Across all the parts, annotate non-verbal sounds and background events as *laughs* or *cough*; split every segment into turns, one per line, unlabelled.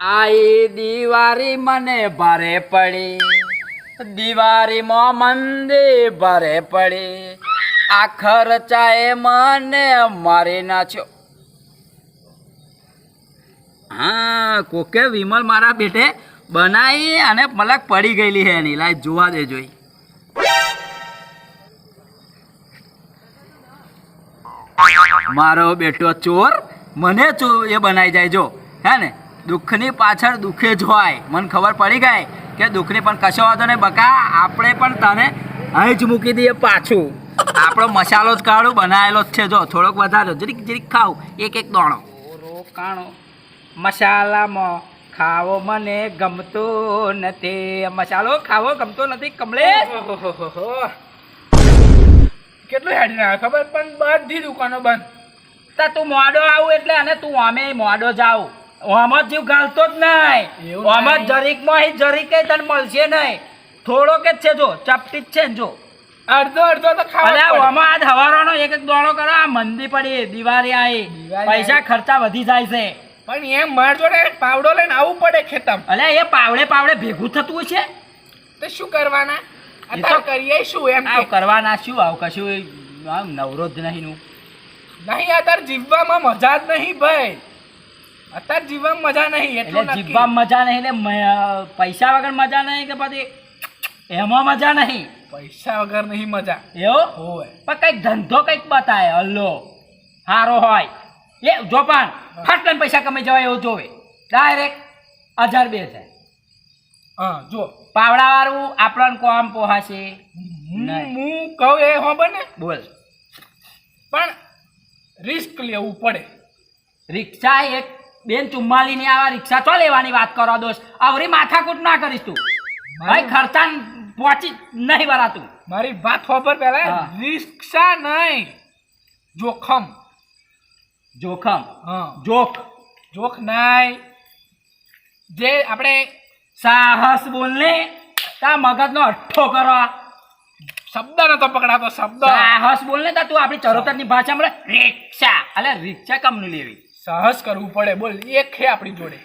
આઈ દિવાળી મને ભારે પડી દિવાળીમાં મંદિર ભારે પડી. આ ખર્ચાએ મને મારી નાખ્યો. હા, કોકે વિમલ મારા બેટે બનાવી અને મલક પડી ગયેલી હે એની. લાય, જોવા દે જોઈ. મારો બેટો ચોર, મને ચો એ બનાવી જાય જો, હે ને? દુઃખની પાછળ દુઃખે જ હોય. મને ખબર પડી ગઈ કે દુઃખની પણ કશો વાંધો નહીં. બકા આપણે પણ તને અહીં જ મૂકી દઈએ પાછું. આપણો મસાલો જ કાળો બનાવેલો જ છે. જો થોડોક વધારે. જરીક જરીક ખાવ એક એક દોણો. રોકાણો મસાલામાં ખાવો મને ગમતો નથી. મસાલો ખાવો ગમતો નથી કમલે
કેટલું હેડી ના ખબર? પણ બધી દુકાનો બંધ.
તા તું મોડો આવું એટલે અને તું અમે મોડો જાવ ઓમ જીવ ગાલતો જ નહીં. ઓમાં જરીકમાં અહીં જરીક તને મળશે નહીં. થોડોક જ છે જો ચપટી જ છે જો.
અડધો અડધો તો ખાવા
ઓમાં આજ હવારોનો એક એક દોણો કરો આ મંદી પડી દિવાળી આવી. પૈસા ખર્ચા વધી જાય છે.
પણ એમ માર જોડે પાવડો લઈને આવવું પડે ખેતમ.
અલે એ પાવડે પાવડે ભેગું થતું છે?
તો શું કરવાના? અત્યારે કરીએ શું એમ આવ
કરવાના શું આવ કશું આમ નવરો જ નહીં નું
નહીં અત્યારે જીવવામાં મજા જ નહીં ભાઈ. અત્યારે જીવવામાં મજા નહીં
એટલે જીવવામાં મજા નહીં એટલે પૈસા વગર મજા નહીં કે પછી એમાં મજા નહીં?
પૈસા વગર નહીં મજા.
એવો?
હોય
પણ કંઈક ધંધો કંઈક બતાય હલ્લો સારો હોય. એ જો પણ ટાઈમ પૈસા કમાઈ જવાય એવું જોવે. ડાયરેક્ટ હજાર બે હજાર
હા જો.
પાવડા વાળું આપણને કોમ પોહાશે.
હું કહું એ હો બને.
બોલ.
પણ રિસ્ક લેવું પડે.
રિક્ષા એક બેન ચુમ્માલી ની આવા રિક્ષા તો લેવાની વાત કરો દોસ્ત. આવરી માથાકૂટ ના કરીશ તું. ભાઈ ખર્ચા પહોંચી નહીં વરાતું.
મારી વાત ખબર પહેલા. રિક્ષા નહીં. જોખમ.
જોખમ.
હા.
જોખ.
જોખ નહીં. જે આપણે
સાહસ બોલને તા મગજનો અઠ્ઠો કરો.
શબ્દ નતો પકડાતો શબ્દ.
સાહસ બોલને તા તું આપણી ચરોતરની ભાષામાં બોલે, રિક્ષા. એટલે રિક્ષા કમનું લેવી.
સાહસ કરવું પડે બોલ. એક છે આપણી જોડે.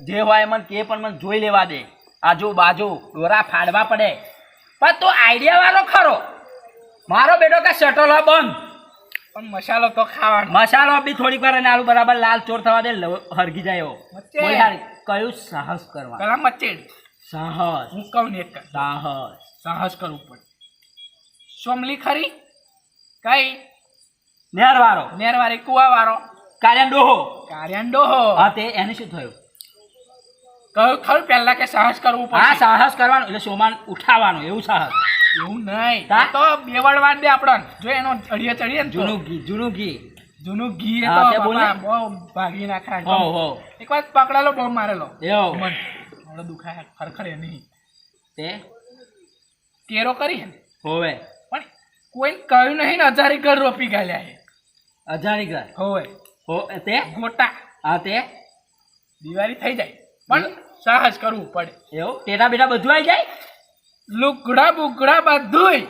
જે હોય મને કે પણ મને જોઈ લેવા દે. આજુ બાજુ દોરા ફાડવા પડે. પણ તું આઈડિયા વાળો ખરો. મારો બેટો કે શટલ હોય બંધ.
પણ મસાલો તો ખાવાનો.
મસાલો બી થોડીક વાર અને આલુ બરાબર લાલ ચોર થવા દે હરગી જાય બોલ યાર, કયું સાહસ કરવા?
પેલા મચેડ.
સાહસ.
હું કહું ને એક
સાહસ.
સાહસ કરવું પડે. સોમલી ખરી? કઈ?
નેરવાળો.
નેરવાળી કુવાવાળો.
કાર્યાન ડોહો.
કાર્યાન ડોહો.
હા તે એને શું થયું?
કહ્યું ખરું પહેલા કે સાહસ કરવું
હા સાહસ કરવાનું એટલે સોમાન ઉઠાવવાનું એવું સાહસ.
એવું નહીં.
તા?
તો બેવડવા દે આપણને જો એનો અડીએ ચડીએ ને
જૂનું ઘી જૂનું ઘી.
જૂનું ઘી તો બહુ ભાગી નાખાય
હો હો.
એક વાર પકડેલો બહુ મારેલો.
એવો.
મન. મોડો દુખાય ખરખર એ નહીં.
તે?
કેરો કરી હે.
હોવે.
પણ કોઈ કહ્યું નહીં ને હજારી ઘર રોપી ગાલ્યા હે.
હજારી ઘર?
હોય
હો તે
મોટા.
હા તે
દિવાળી થઈ જાય. પણ સાહસ કરવું પડે.
એવું? ટેટા બેટા બધું આવી જાય?
લુગડા બુગડા બધુંય.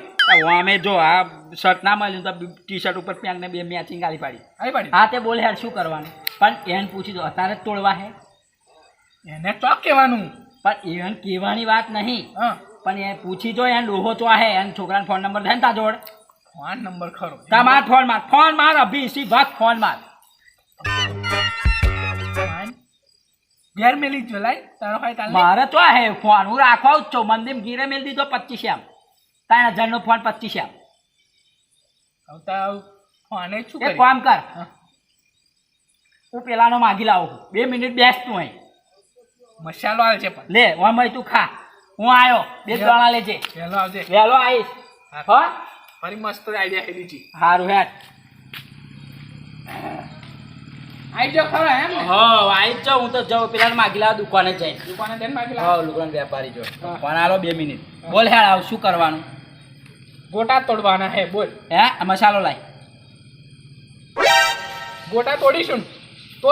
અમે જો આ શર્ટ ના મળ્યું તો ટી શર્ટ ઉપર પેન્ટ ને બે મેચિંગ ગાલી પાડી.
આવી પાડી.
હા તે બોલે યાર શું કરવાનું? પણ એને પૂછી દો અત્યારે જ તોડવા હે?
એને તો કહેવાનું.
પણ એને કહેવાની વાત નહીં.
હા.
પણ એ પૂછી જો એને ડોહો ચો હે એને છોકરાનો ફોન નંબર થાય ને તા જોડ
ફોન નંબર ખરો.
તા માર ફોન માર ફોન માર અભી સી વાત ફોન માર.
ઘેર મેલી જો લાઈ તારો ભાઈ તાલે
મારે તો હે ફોન હું રાખવા જ છો. મંદિર ગીરે મેલ દીધો પચીસ એમ. ત્રણ હજારનો ફોન પચીસ એમ.
ફોને શું
એક કામ કર.
હું.
પેલાનો માગી લાવું બે મિનિટ બેસ તું અહીં.
મસાલો આવે છે પણ.
લે ઓમ તું ખા. હું આયો. બે. દાણા લેજે
વહેલો આવજે.
વહેલો આવીશ.
હા. ફરી મસ્ત આઈડિયા હેડી
સારું હેડ.
આઈ ખરો એમ ને?
હો આઈજો હું તો જાઉં. પેલા માગીલા દુકાને જઈ
દુકાને જઈને માગીલા
હા લુગડાનો વેપારી જો. ફોન આલો બે મિનિટ. બોલ હેડ આવ શું કરવાનું?
ગોટા તોડવાના હે બોલ.
હે મસાલો લાય.
ગોટા તોડીશું તો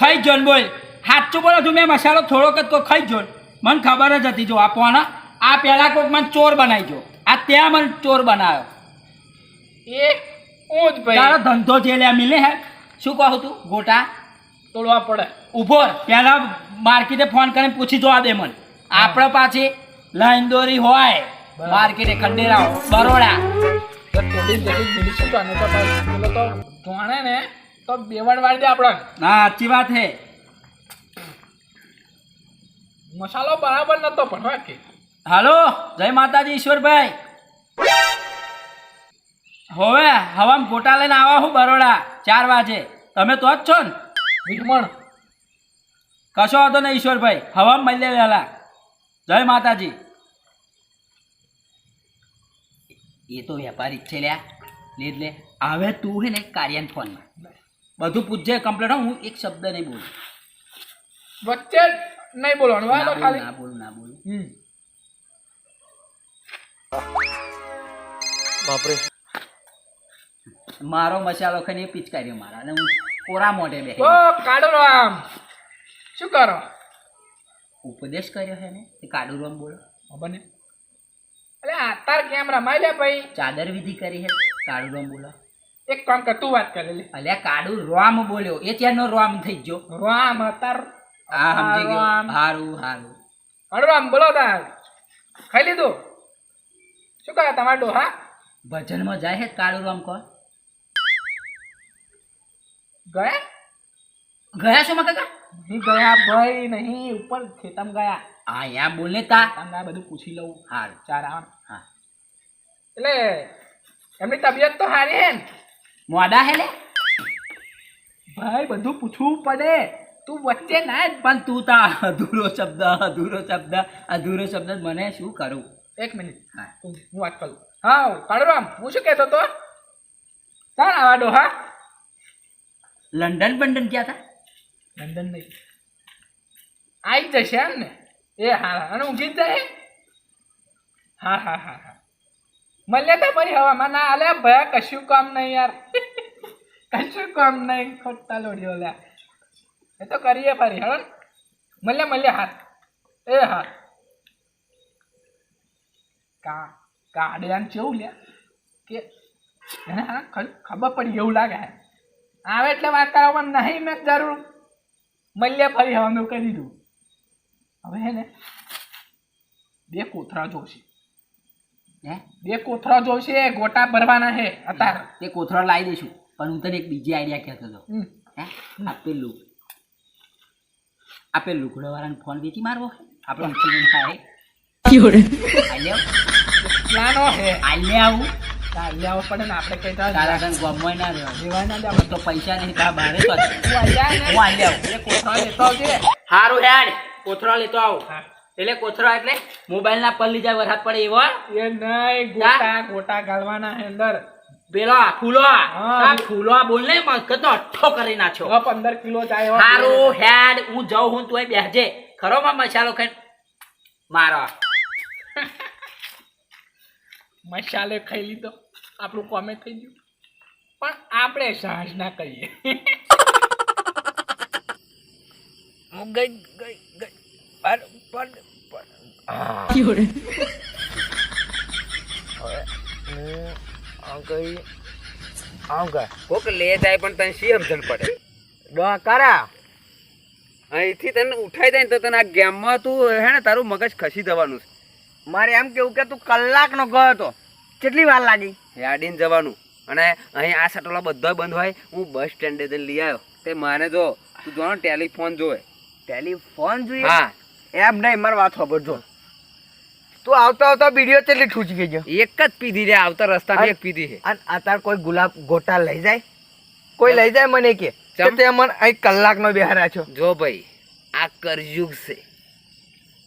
ખાઈ જોન બોલ. સાચું બોલો તું મેં મસાલો થોડોક જ કોઈ ખાઈ જ જોન. મને ખબર જ હતી જો આપવાના આ પહેલા કોક મને ચોર બનાવી જો. આ ત્યાં મને ચોર બનાવ્યો
એ હું જ
તારો ધંધો જે લે મિલે હે. શું કહું તું? ગોટા?
તોડવા પડે.
ઊભો. પહેલા માર્કેટે ફોન કરીને પૂછી જોવા દે મને. આપણે પાછી લાઈન દોરી હોય. માર્કેટે ખંડેરાવ બરોડા.
જાણે ને તો બેવડ વાળી દે આપણે
હા સાચી વાત હે.
મસાલો બરાબર નતો પણ બાકી
હાલો જય માતાજી ઈશ્વરભાઈ. હવે હવામ ગોટા લઈને આવા હું બરોડા. ચાર વાગે તમે તો જ છો ને?
વિટમણ
કશો હતો ને ઈશ્વરભાઈ. હવામાં મળીએ વહેલા જય માતાજી. એ તો વેપારી જ છે લ્યા. લે લે. હવે તું હે ને કાર્યાન ફોનમાં. બધું પૂછજે કમ્પ્લેટ હું એક શબ્દ નહીં બોલું.
વચ્ચે નહીં બોલવાનું.
ના બોલું ના બોલું ના બોલું.
હમ. બાપરે.
મારો મસાલો ખાઈને પિચકાર્યો મારા અને હું કોરા મોઢે
ઓ
બેસી
કાઢો શું કરો?
ઉપદેશ કર્યો હે ને કાડુ રોમ બોલો.
બને અલે આ તાર કેમ રમાઈ લે ભાઈ.
ચાદર વિધિ કરી હે રોમ બોલો.
એક કામ કર તું વાત કરે લે.
અલ્યા કાડુ રોમ બોલ્યો. એ ત્યારનો રોમ થઈ ગયો.
રામ અતાર.
આ સમજી ગયો. હારું હારું.
કાળુ રામ બોલો તાર. ખાઈ લીધું? શું કહે તમારા ડોહા?
ભજનમાં જાય હે કાળુ રામ કોણ?
ગયા?
ગયા છો કાકા?
નહીં ગયા ભાઈ નહીં ઉપર ખેતમ ગયા.
હા યા બોલ ને તા.
તમને આ બધું પૂછી લઉં.
હા
ચાર આમ
હા.
એટલે એમની તબિયત તો સારી હે ને?
મોડા હે લે
ભાઈ બધું પૂછવું પડે. તું વચ્ચે ના જ
પણ તું તા અધૂરો શબ્દ અધૂરો શબ્દ અધૂરો શબ્દ મને શું કરું?
એક મિનિટ.
હા.
હું વાત કરું. હા કાળુરામ હું શું કહેતો તો? ચાલ આવા ડોહા.
લંડન બંડન ક્યાં હતા
લંડન નહીં. આવી જશે એમ ને. એ હા અને ઊંઘી જાય? હા હા હા હા. મળ્યા તા ફરી હવામાં ના આલે ભયા કશું કામ નહીં યાર. કશું કામ નહીં. ખોટા લોડીઓ લ્યા એ તો કરીએ ફરી હળો મળ્યા મળ્યા હાથ એ હા. કા, કાડિયાન કેવું લ્યા કે, એને ખબર પડી, એવું લાગે. આવે એટલે વાત કરવામાં નહીં મેં જરૂર મળ્યા ફરી હવાનું કરી દીધું. હવે હે ને બે કોથરા જોશે.
હે?
બે કોથરા જોશે ગોટા ભરવાના છે અત્યારે.
તે કોથરા લાવી દઈશું. પણ હું તને એક બીજી આઈડિયા કહેતો હતો. હે? આ પેલું આ લુગડોવાળાને ફોન વેચી મારવો. આપણે ઊંચી થાય. *laughs* આલ્યા આવું.
લેવો પડે ને આપણે કઈ
તારા તને ગમવાય ના રહેવા
લેવા ના દે
તો પૈસા નહીં તા બારે તો
તું આલ્યા ને?
હું આલ્યા આવું.
બે લેતો આવજે.
હારું હેડ કોથળા લેતો આવો. એટલે કોથળા એટલે મોબાઈલ ના પલ્લી જાય વરસાદ પડે એવો
એ નહીં ગોટા ગોટા ગાળવાના અંદર.
પેલો ફૂલો આ.
હા.
આ ફૂલો બોલ ને મગજનો અઠ્ઠો કરી નાખ્યો.
પંદર કિલો જાય એવા.
હેડ હું જાઉં હું તું બેસજે. ખરો માં મસાલો ખાઈ મારો.
મસાલે ખાઈ લીધો. આપણું કોમેન્ટ થઈ ગયું. પણ આપણે સાહસ ના કહીએ હું ગઈ ગઈ ગઈ. પર પર પર.
કોક લે જાય પણ તને શી સમજણ પડે? ડોહા કરા. અહીંથી તને ઉઠાઈ જાય ને તો તને આ ગેમમાં તું હે ને તારું મગજ ખસી જવાનું છે.
મારે એમ કેવું કે તું કલાકનો ગયો હતો. કેટલી વાર લાગી?
યાડીને જવાનું. અને અહીં આ સટોલા બધો બંધ હોય હું બસ સ્ટેન્ડે જઈને લઈ આવ્યો. તે મારે જો તું જો ટેલિફોન જોવે.
ટેલિફોન જોઈએ?
હા.
એમ નહીં મારી વાત ખબર જો તું આવતા આવતા વીડિયો કેટલી ઠૂચી ગઈ
એક જ પીધી રે આવતા રસ્તામાં એક પીધી છે.
અને અત્યારે કોઈ ગુલાબ ગોટા લઈ જાય? કોઈ લઈ જાય મને કે. તે મને અહીં કલાકનો બિહાર છો.
જો ભાઈ આ કરજુગ છે.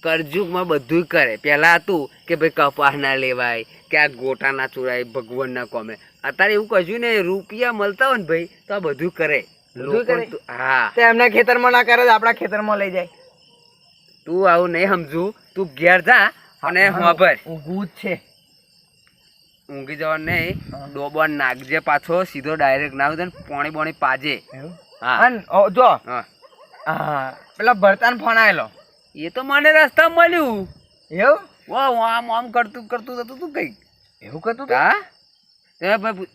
કરજુગમાં બધું કરે. પહેલાં હતું કે ભાઈ કપાસ ના લેવાય કે આ ગોટા ના ચોરાય ભગવાન ના કોમે. અત્યારે એવું કહ્યું ને રૂપિયા મળતા હોય ને ભાઈ તો આ બધું કરે. હા.
એમના ખેતરમાં ના કરે આપણા ખેતરમાં લઈ જાય.
તું આવું નહીં સમજુ. તું ઘેર જા અને હોભર
ઊંઘું જ છે.
ઊંઘી જવાનું નહીં. ડોબો નાખજે પાછો સીધો ડાયરેક્ટ નાખજે ને પોણી બોણી પાજે. હા.
જો.
હા.
પેલા ભરતાન ફોન આવેલો
એ તો મને રસ્તા મળ્યું.
એવું?
વાહ હું આમ આમ કરતું કરતું હતું તું કઈ
એવું કરતું
હા? તે ભાઈ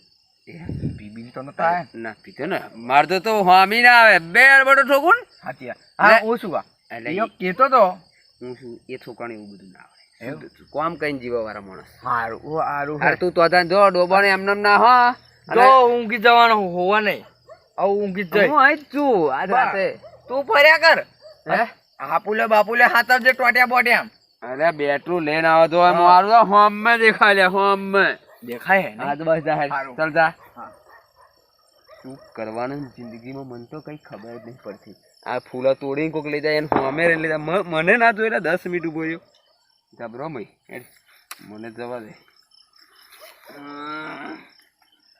પીતો નતો ને?
પીતો ને. મારતો તો હામી ના આવે. બે અડબડો ઠોકું
હાચી હા
ઓછું
હું વા
એટલે
કેતો તો?
હું શું એ છોકરાને એવું બધું ના આવે. કોમ કઈ જીવા વાળા માણસ.
હારું ઓ હારું
હાર તું તો જો ડોબાને એમને એમ ના હા.
જો ઊંઘી જવાનો હોવા નહીં. આવું ઊંઘી જ
હું
જાય
આઈ જ છું. આજ રાતે.
તું ફર્યા કર.
હે?
હાપુલે બાપુલે હાથ જે ટોટ્યા બોટ્યા
અરે બેટરું લઈને આવો તો મારું તો માં દેખાય લે હોમે
દેખાય હે ને?
હા બસ જા ચાલ જા. શું કરવાનું જિંદગીમાં મને તો કઈ ખબર જ નહીં પડતી. આ ફૂલા તોડીને કોક લઈ જાય એને હોમે લઈ જાય. મને ના એટલે દસ મિનિટ ઊભો રહ્યો. ગભરો મય મને જવા દે.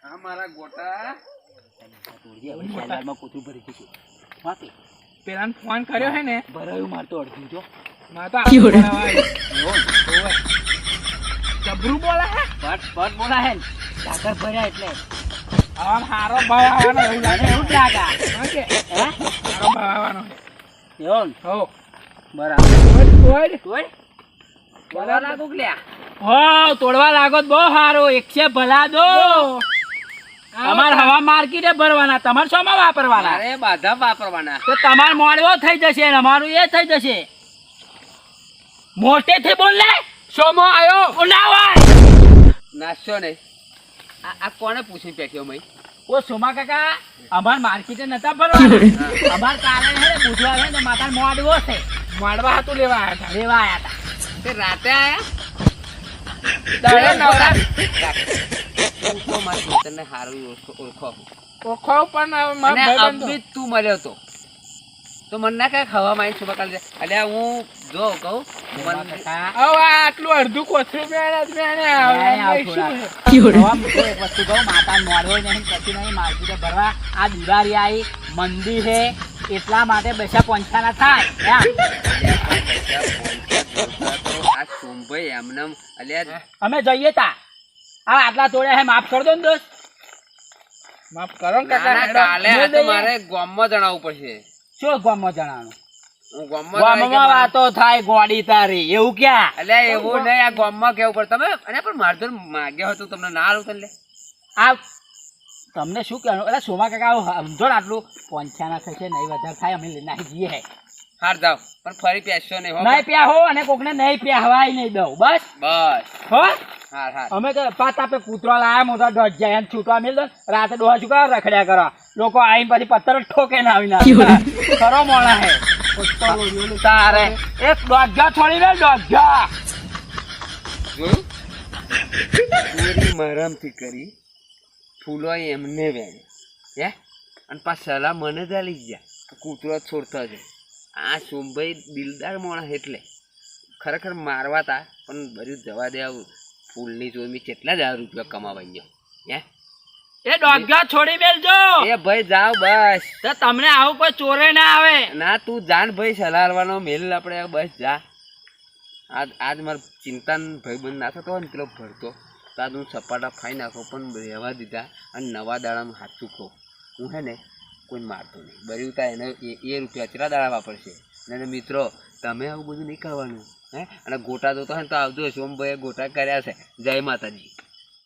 આ મારા ગોટા.
પેલાને ફોન કર્યો હે ને
ભરાયું મારતો અડધું જો.
માતા. જબરું બોલે હે?
પટ પટ બોલા હે ડાકર ભર્યા એટલે.
આમ હારો ભાવ આવવાનો એવું લાગે.
એવું ડાકા ઓકે
હે હારો ભાવ આવવાનો.
યોન
હો.
બરાબર.
તોડ, તોડ.
તોય બોલા લાગો લ્યા?
હો તોડવા લાગો બહુ સારો એકસે ભલા દો. અમાર હવા માર્કેટે ભરવાના તમારે શોમાં વાપરવાના?
અરે બધા વાપરવાના.
તો તમારે મોડવો થઈ જશે અમારું એ થઈ જશે. મોટેથી બોલ લે. શોમો આવ્યો ના
નાસ્યો ને આ કોને પૂછી પેટ્યો મય?
ઓ સોમા કાકા અમાર માર્કેટે નતા ભરવાના. *laughs* અમાર કાલે હે પૂછવા હે ને માતા મોડવો છે. મોડવા હતું લેવા આયા હતા. લેવા આયા હતા.
તે રાતે આયા?
દાડે નવરા
તું તો મારા ખેતરને હારું ઓળખો ઓળખો.
પણ મારા
અને
ભાઈબંધો.
અબી તું મળ્યો તો. તો મને ના કઈ ખાવા માં છું બકાલ અલ્યા હું જો કહું
આટલું અડધું
એક વસ્તુ કહું માતા મોડવો નહીં કશું નહીં માર્કેટે ભરવા. આ દિવાળી આવી મંદિર છે એટલા માટે બેસા પંચાના થાય. એમ.
આ સોમભાઈ એમને એમ અલ્યા
અમે જઈએ તા. આ આટલા તોડ્યા હે માફ કર દો ને દોસ્ત.
માફ કરો ને કાકા
કાલે આ તો મારે ગામમાં જણાવવું પડશે.
શું ગામમાં જણાવવાનું
ગામમાં જણાવી કે
ગામમાં
મારે-
વાતો થાય ગોડી તારી એવું ક્યાં?
અલ્યા એવું નહીં આ ગામમાં કેવું પડે? તમે અને પણ મારે માગ્યો હતો તમને ના આલું તને
આ તમને શું કહેવાનું? એટલે સોમા કાકા આવું સમજો ને આટલું. પંચાના થશે નહીં વધારે થાય અમે લઈને આવી જઈએ
હાર જાવ પણ ફરી પેસ્યો નહીં હો.
નહીં પ્યા હો અને કોકને નહીં પ્યાહવાય નહીં દઉં. બસ?
બસ.
હો?
હાર હાર.
અમે તો પાત આપે કૂતરો લાયા મોટા દોઢ જાય છૂટવા મેલ રાતે ડોહા ચૂકા રખડ્યા કરો લોકો આઈને પછી પથ્થર ઠોકે ના આવીને *laughs* ખરો મોણા હે. તારે. એક દોઢા છોડી દે દોઢા
જોયું? પૂરી મરમથી કરી ફૂલો એમને વેણે. હે? અને પાછા સલાહ મને જ લઈ ગયા કૂતરો છોડતા છે આ સોમભાઈ દિલદાર માણસ એટલે. ખરેખર મારવા તા પણ બધું જવા દે આવું. ફૂલની જોઈ કેટલા જ રૂપિયા કમાવાઈ ગયો. હે?
એ દોઢા છોડી મેલજો
એ ભાઈ જાવ બસ.
તો તમને આવું કોઈ ચોરે ના આવે.
ના તું જાન ભાઈ સલાહવાનો મેલ આપણે બસ જા. આજ આજ મારે ચિંતાન ભાઈબંધ ના થતો હોય ને પેલો ભરતો. તો આજ હું સપાટા ફાઈ નાખો પણ રહેવા દીધા. અને નવા દાડામાં હાથું કહું હું હે ને કોઈ મારતો નહીં. બર્યું તા એને એ એ રૂપિયા કેટલા દાડા વાપરશે? અને મિત્રો, તમે આવું બધું નહીં કરવાનું, હે? અને ગોટા જોતો હોય ને તો આવજો, સોમભાઈએ ગોટા કર્યા છે. જય માતાજી.